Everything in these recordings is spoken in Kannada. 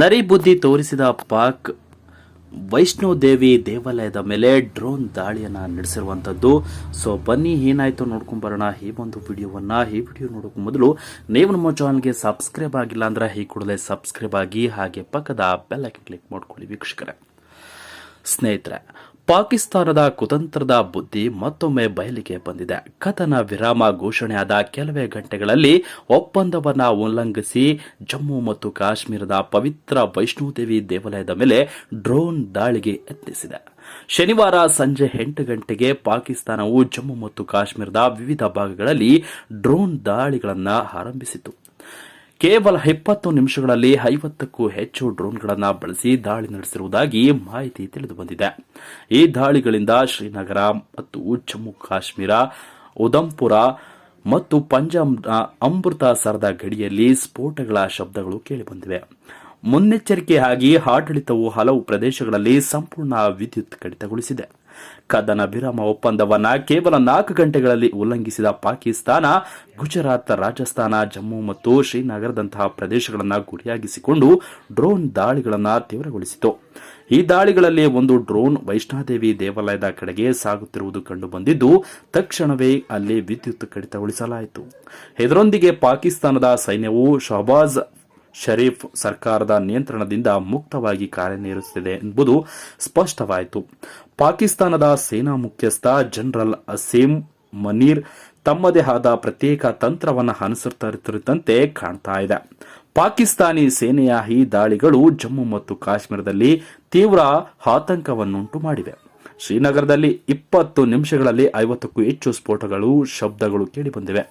ನರಿ ಬುದ್ಧಿ ತೋರಿಸಿದ ಪಾಕ್ ವೈಷ್ಣೋದೇವಿ ದೇವಾಲಯದ ಮೇಲೆ ಡ್ರೋನ್ ದಾಳಿಯನ್ನ ನಡೆಸಿರುವಂತದ್ದು. ಸೊ ಬನ್ನಿ, ಏನಾಯ್ತು ನೋಡ್ಕೊಂಡ್ ಬರೋಣ. ಈ ಒಂದು ವಿಡಿಯೋವನ್ನ, ಈ ವಿಡಿಯೋ ನೋಡೋಕೆ ಮೊದಲು ನೀವು ನಮ್ಮ ಚಾನಲ್ಗೆ ಸಬ್ಸ್ಕ್ರೈಬ್ ಆಗಿಲ್ಲ ಅಂದ್ರೆ ಈ ಕೂಡಲೇ ಸಬ್ಸ್ಕ್ರೈಬ್ ಆಗಿ ಹಾಗೆ ಪಕ್ಕದ ಬೆಲ್ ಐಕನ್ ಕ್ಲಿಕ್ ಮಾಡ್ಕೊಳ್ಳಿ ವೀಕ್ಷಕರೇ. ಸ್ನೇಹಿತರೆ, ಪಾಕಿಸ್ತಾನದ ಕುತಂತ್ರದ ಬುದ್ಧಿ ಮತ್ತೊಮ್ಮೆ ಬಯಲಿಗೆ ಬಂದಿದೆ. ಕಥನ ವಿರಾಮ ಘೋಷಣೆಯಾದ ಕೆಲವೇ ಗಂಟೆಗಳಲ್ಲಿ ಒಪ್ಪಂದವನ್ನ ಉಲ್ಲಂಘಿಸಿ ಜಮ್ಮು ಮತ್ತು ಕಾಶ್ಮೀರದ ಪವಿತ್ರ ವೈಷ್ಣೋದೇವಿ ದೇವಾಲಯದ ಮೇಲೆ ಡ್ರೋನ್ ದಾಳಿಗೆ ಯತ್ನಿಸಿದೆ. ಶನಿವಾರ ಸಂಜೆ ಎಂಟು ಗಂಟೆಗೆ ಪಾಕಿಸ್ತಾನವು ಜಮ್ಮು ಮತ್ತು ಕಾಶ್ಮೀರದ ವಿವಿಧ ಭಾಗಗಳಲ್ಲಿ ಡ್ರೋನ್ ದಾಳಿಗಳನ್ನು ಆರಂಭಿಸಿತು ಕೇವಲ ಇಪ್ಪತ್ತು ನಿಮಿಷಗಳಲ್ಲಿ ಐವತ್ತಕ್ಕೂ ಹೆಚ್ಚು ಡ್ರೋನ್ಗಳನ್ನು ಬಳಸಿ ದಾಳಿ ನಡೆಸಿರುವುದಾಗಿ ಮಾಹಿತಿ ತಿಳಿದು ಬಂದಿದೆ ಈ ದಾಳಿಗಳಿಂದ ಶ್ರೀನಗರ ಮತ್ತು ಜಮ್ಮು ಕಾಶ್ಮೀರ ಉದಂಪುರ ಮತ್ತು ಪಂಜಾಬ್ನ ಅಮೃತಸರದ ಗಡಿಯಲ್ಲಿ ಸ್ಫೋಟಗಳ ಶಬ್ದಗಳು ಕೇಳಿಬಂದಿವೆ. ಮುನ್ನೆಚ್ಚರಿಕೆಯಾಗಿ ಆಡಳಿತವು ಹಲವು ಪ್ರದೇಶಗಳಲ್ಲಿ ಸಂಪೂರ್ಣ ವಿದ್ಯುತ್ ಕಡಿತಗೊಳಿಸಿದೆ. ಕದನ ವಿರಾಮ ಒಪ್ಪಂದವನ್ನ ಕೇವಲ ನಾಲ್ಕು ಗಂಟೆಗಳಲ್ಲಿ ಉಲ್ಲಂಘಿಸಿದ ಪಾಕಿಸ್ತಾನ, ಗುಜರಾತ್ ರಾಜಸ್ಥಾನ, ಜಮ್ಮು ಮತ್ತು ಶ್ರೀನಗರದಂತಹ ಪ್ರದೇಶಗಳನ್ನು ಗುರಿಯಾಗಿಸಿಕೊಂಡು ಡ್ರೋನ್ ದಾಳಿಗಳನ್ನು ತೀವ್ರಗೊಳಿಸಿತು. ಈ ದಾಳಿಗಳಲ್ಲಿ ಒಂದು ಡ್ರೋನ್ ವೈಷ್ಣೋದೇವಿ ದೇವಾಲಯದ ಕಡೆಗೆ ಸಾಗುತ್ತಿರುವುದು ಕಂಡುಬಂದಿದ್ದು, ತಕ್ಷಣವೇ ಅಲ್ಲಿ ವಿದ್ಯುತ್ ಕಡಿತಗೊಳಿಸಲಾಯಿತು. ಇದರೊಂದಿಗೆ ಪಾಕಿಸ್ತಾನದ ಸೈನ್ಯವು ಶಹಬಾಜ್ ಶರೀಫ್ ಸರ್ಕಾರದ ನಿಯಂತ್ರಣದಿಂದ ಮುಕ್ತವಾಗಿ ಕಾರ್ಯನಿರ್ವಹಿಸುತ್ತಿದೆ ಎಂಬುದು ಸ್ಪಷ್ಟವಾಯಿತು. ಪಾಕಿಸ್ತಾನದ ಸೇನಾ ಮುಖ್ಯಸ್ಥ ಜನರಲ್ ಅಸೀಂ ಮನೀರ್ ತಮ್ಮದೇ ಆದ ಪ್ರತ್ಯೇಕ ತಂತ್ರವನ್ನು ಅನುಸರಿಸುತ್ತಿರುವಂತೆ ಕಾಣ್ತಾ ಇದೆ. ಪಾಕಿಸ್ತಾನಿ ಸೇನೆಯ ಈ ದಾಳಿಗಳು ಜಮ್ಮು ಮತ್ತು ಕಾಶ್ಮೀರದಲ್ಲಿ ತೀವ್ರ ಆತಂಕವನ್ನುಂಟು ಮಾಡಿವೆ ಶ್ರೀನಗರದಲ್ಲಿ ಇಪ್ಪತ್ತು ನಿಮಿಷಗಳಲ್ಲಿ ಐವತ್ತಕ್ಕೂ ಹೆಚ್ಚು ಸ್ಫೋಟಗಳು, ಶಬ್ದಗಳು ಕೇಳಿಬಂದಿವೆ.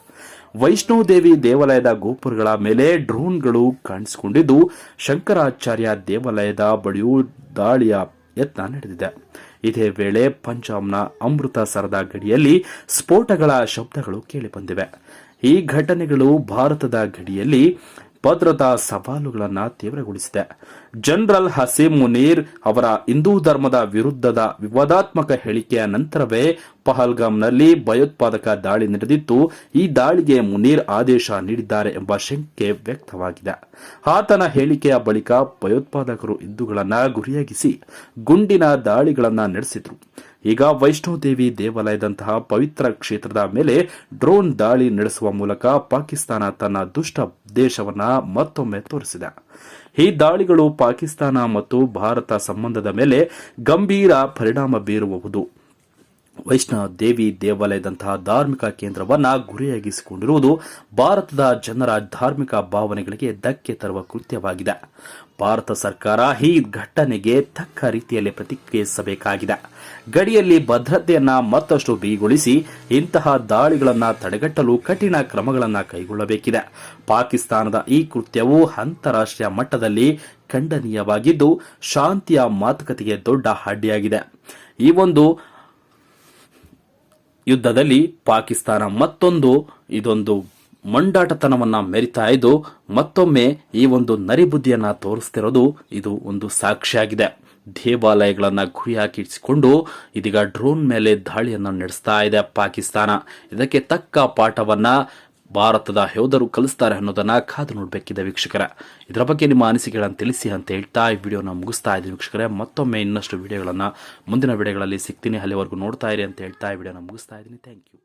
ವೈಷ್ಣೋದೇವಿ ದೇವಾಲಯದ ಗೋಪುರಗಳ ಮೇಲೆ ಡ್ರೋನ್ಗಳು ಕಾಣಿಸಿಕೊಂಡಿದ್ದು, ಶಂಕರಾಚಾರ್ಯ ದೇವಾಲಯದ ಬಳಿಯೂ ದಾಳಿಯ ಯತ್ನ ನಡೆದಿದೆ. ಇದೇ ವೇಳೆ ಪಂಜಾಬ್ನ ಅಮೃತಸರದ ಗಡಿಯಲ್ಲಿ ಸ್ಫೋಟಗಳ ಶಬ್ದಗಳು ಕೇಳಿಬಂದಿವೆ. ಈ ಘಟನೆಗಳು ಭಾರತದ ಗಡಿಯಲ್ಲಿ ಭದ್ರತಾ ಸವಾಲುಗಳನ್ನು ತೀವ್ರಗೊಳಿಸಿದೆ. ಜನರಲ್ ಹಸೀಂ ಮುನೀರ್ ಅವರ ಹಿಂದೂ ಧರ್ಮದ ವಿರುದ್ಧದ ವಿವಾದಾತ್ಮಕ ಹೇಳಿಕೆಯ ನಂತರವೇ ಪಹಲ್ಗಾಮ್ನಲ್ಲಿ ಭಯೋತ್ಪಾದಕ ದಾಳಿ ನಡೆದಿತ್ತು ಈ ದಾಳಿಗೆ ಮುನೀರ್ ಆದೇಶ ನೀಡಿದ್ದಾರೆ ಎಂಬ ಶಂಕೆ ವ್ಯಕ್ತವಾಗಿದೆ. ಆತನ ಹೇಳಿಕೆಯ ಬಳಿಕ ಭಯೋತ್ಪಾದಕರು ಹಿಂದೂಗಳನ್ನು ಗುರಿಯಾಗಿಸಿ ಗುಂಡಿನ ದಾಳಿಗಳನ್ನು ನಡೆಸಿದ್ರು. ಈಗ ವೈಷ್ಣೋದೇವಿ ದೇವಾಲಯದಂತಹ ಪವಿತ್ರ ಕ್ಷೇತ್ರದ ಮೇಲೆ ಡ್ರೋನ್ ದಾಳಿ ನಡೆಸುವ ಮೂಲಕ ಪಾಕಿಸ್ತಾನ ತನ್ನ ದುಷ್ಟ ದೇಶವನ್ನ ಮತ್ತೊಮ್ಮೆ ತೋರಿಸಿದೆ. ಈ ದಾಳಿಗಳು ಪಾಕಿಸ್ತಾನ ಮತ್ತು ಭಾರತ ಸಂಬಂಧದ ಮೇಲೆ ಗಂಭೀರ ಪರಿಣಾಮ ಬೀರುವುದು ವೈಷ್ಣವ ದೇವಿ ದೇವಾಲಯದಂತಹ ಧಾರ್ಮಿಕ ಕೇಂದ್ರವನ್ನು ಗುರಿಯಾಗಿಸಿಕೊಂಡಿರುವುದು ಭಾರತದ ಜನರ ಧಾರ್ಮಿಕ ಭಾವನೆಗಳಿಗೆ ಧಕ್ಕೆ ತರುವ ಕೃತ್ಯವಾಗಿದೆ. ಭಾರತ ಸರ್ಕಾರ ಈ ಘಟನೆಗೆ ತಕ್ಕ ರೀತಿಯಲ್ಲಿ ಪ್ರತಿಕ್ರಿಯಿಸಬೇಕಾಗಿದೆ. ಗಡಿಯಲ್ಲಿ ಭದ್ರತೆಯನ್ನ ಮತ್ತಷ್ಟು ಬಿಗಿಗೊಳಿಸಿ ಇಂತಹ ದಾಳಿಗಳನ್ನು ತಡೆಗಟ್ಟಲು ಕಠಿಣ ಕ್ರಮಗಳನ್ನು ಕೈಗೊಳ್ಳಬೇಕಿದೆ. ಪಾಕಿಸ್ತಾನದ ಈ ಕೃತ್ಯವು ಅಂತಾರಾಷ್ಟ್ರೀಯ ಮಟ್ಟದಲ್ಲಿ ಖಂಡನೀಯವಾಗಿದ್ದು, ಶಾಂತಿಯ ಮಾತುಕತೆಗೆ ದೊಡ್ಡ ಅಡ್ಡಿಯಾಗಿದೆ. ಈ ಒಂದು ಯುದ್ಧದಲ್ಲಿ ಪಾಕಿಸ್ತಾನ ಮತ್ತೊಂದು, ಇದೊಂದು ಮಂಡಾಟತನವನ್ನ ಮೆರಿತಾ ಇದ್ದು, ಮತ್ತೊಮ್ಮೆ ಈ ಒಂದು ನರಿಬುದ್ಧಿಯನ್ನ ತೋರಿಸ್ತಿರೋದು ಇದು ಒಂದು ಸಾಕ್ಷಿಯಾಗಿದೆ. ದೇವಾಲಯಗಳನ್ನ ಗುರಿ ಹಾಕಿಸಿಕೊಂಡು ಇದೀಗ ಡ್ರೋನ್ ಮೇಲೆ ದಾಳಿಯನ್ನು ನಡೆಸ್ತಾ ಇದೆ ಪಾಕಿಸ್ತಾನ. ಇದಕ್ಕೆ ತಕ್ಕ ಪಾಠವನ್ನ ಭಾರತದ ಯೋಧರು ಕಲಿಸ್ತಾರೆ ಅನ್ನೋದನ್ನ ಕಾದು ನೋಡಬೇಕಿದೆ ವೀಕ್ಷಕರ. ಇದರ ಬಗ್ಗೆ ನಿಮ್ಮ ಅನಿಸಿಕೆಗಳನ್ನು ತಿಳಿಸಿ ಅಂತ ಹೇಳ್ತಾ ಈ ವಿಡಿಯೋನ ಮುಗಿಸ್ತಾ ಇದ್ದೀನಿ ವೀಕ್ಷಕರೇ. ಮತ್ತೊಮ್ಮೆ ಇನ್ನಷ್ಟು ವಿಡಿಯೋಗಳನ್ನು ಮುಂದಿನ ವಿಡಿಯೋಗಳಲ್ಲಿ ಸಿಗ್ತೀನಿ. ಅಲ್ಲಿವರೆಗೂ ನೋಡ್ತಾ ಇರಿ ಅಂತ ಹೇಳ್ತಾ ಈ ವಿಡಿಯೋನ ಮುಗಿಸ್ತಾ ಇದ್ದೀನಿ. Thank you